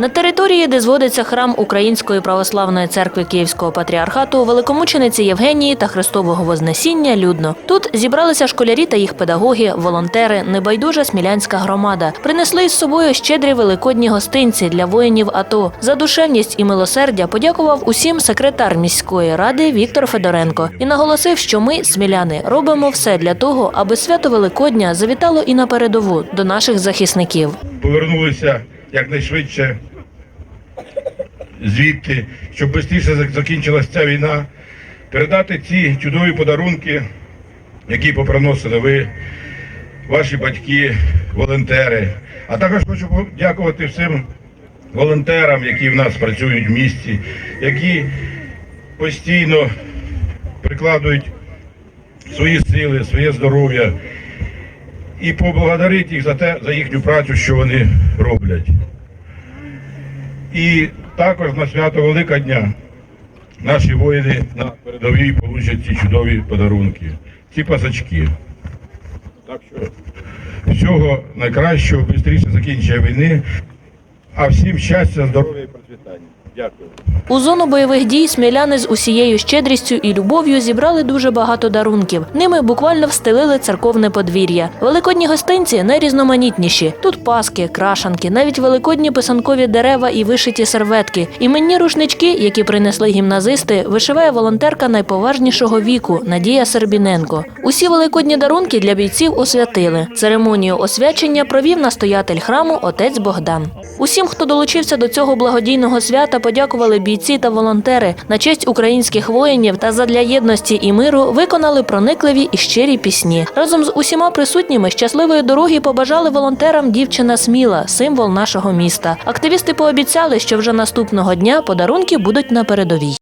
На території, де зводиться храм Української православної церкви Київського патріархату, великомучениці Євгенії та Христового Вознесіння людно. Тут зібралися школярі та їх педагоги, волонтери, небайдужа смілянська громада. Принесли із собою щедрі великодні гостинці для воїнів АТО. За душевність і милосердя подякував усім секретар міської ради Віктор Федоренко і наголосив, що ми, сміляни, робимо все для того, аби свято Великодня завітало і на передову до наших захисників. повернулися якнайшвидше звідти, щоб швидше закінчилася ця війна, передати ці чудові подарунки, які попроносили ви, ваші батьки, волонтери. А також хочу подякувати всім волонтерам, які в нас працюють в місті, які постійно прикладують свої сили, своє здоров'я і поблагодарити їх за те, за їхню працю, що вони роблять. І також на свято Велика Дня наші воїни на передовій получать ці чудові подарунки, ці пасачки. Так що всього найкращого, швидше закінчення війни, а всім щастя, здоров'я і процвітання. Дякую. У зону бойових дій сміляни з усією щедрістю і любов'ю зібрали дуже багато дарунків. Ними буквально встелили церковне подвір'я. Великодні гостинці найрізноманітніші. Тут паски, крашанки, навіть великодні писанкові дерева і вишиті серветки. Іменні рушнички, які принесли гімназисти, вишиває волонтерка найповажнішого віку Надія Сербіненко. Усі великодні дарунки для бійців освятили. Церемонію освячення провів настоятель храму отець Богдан. Усім, хто долучився до цього благодійного свята, подякували бійці та волонтери на честь українських воїнів та задля єдності і миру виконали проникливі і щирі пісні. Разом з усіма присутніми щасливої дороги побажали волонтерам дівчина Сміла, символ нашого міста. Активісти пообіцяли, що вже наступного дня подарунки будуть на передовій.